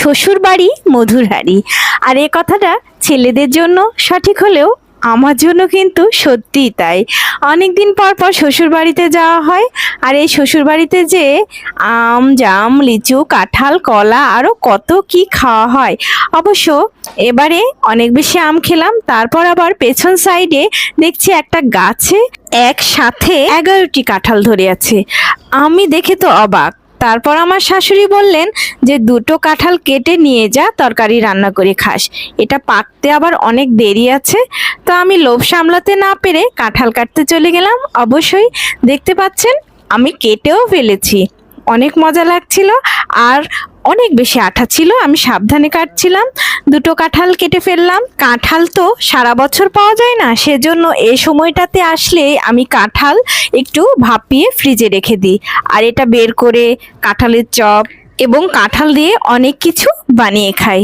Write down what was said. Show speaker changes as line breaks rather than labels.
শ্বশুর বাড়ি মধুর হাড়ি আর এ কথাটা ছেলেদের জন্য সঠিক হলেও আমার জন্য কিন্তু সত্যিই তাই। অনেক দিন পর পর শ্বশুর বাড়িতে যাওয়া হয় আর এই শ্বশুর বাড়িতে যে আম, জাম, লিচু, কাঁঠাল, কলা আরও কত কি খাওয়া হয়। অবশ্য এবারে অনেক বেশি আম খেলাম, তারপর আবার পেছন সাইডে দেখছি একটা গাছে একসাথে এগারোটি কাঁঠাল ধরে আছে। আমি দেখে তো অবাক। তারপর আমার শাশুড়ি বললেন যে, দুটো কাঁঠাল কেটে নিয়ে যা, তরকারি রান্না করে খাস। এটা পাকতে আবার অনেক দেরি আছে তো আমি লোভ সামলাতে না পেরে কাঁঠাল কাটতে চলে গেলাম। অবশ্যই দেখতে পাচ্ছেন, আমি কেটেও ফেলেছি। অনেক মজা লাগছিল। আর অনেক বেশি আঠা ছিল, আমি সাবধানে কাটছিলাম। দুটো কাঁঠাল কেটে ফেললাম। কাঁঠাল তো সারা বছর পাওয়া যায় না, সেজন্য এ সময়টাতে আসলে আমি কাঁঠাল একটু ভাপিয়ে ফ্রিজে রেখে দিই। আর এটা বের করে কাঁঠালের চপ এবং কাঁঠাল দিয়ে অনেক কিছু বানিয়ে খাই।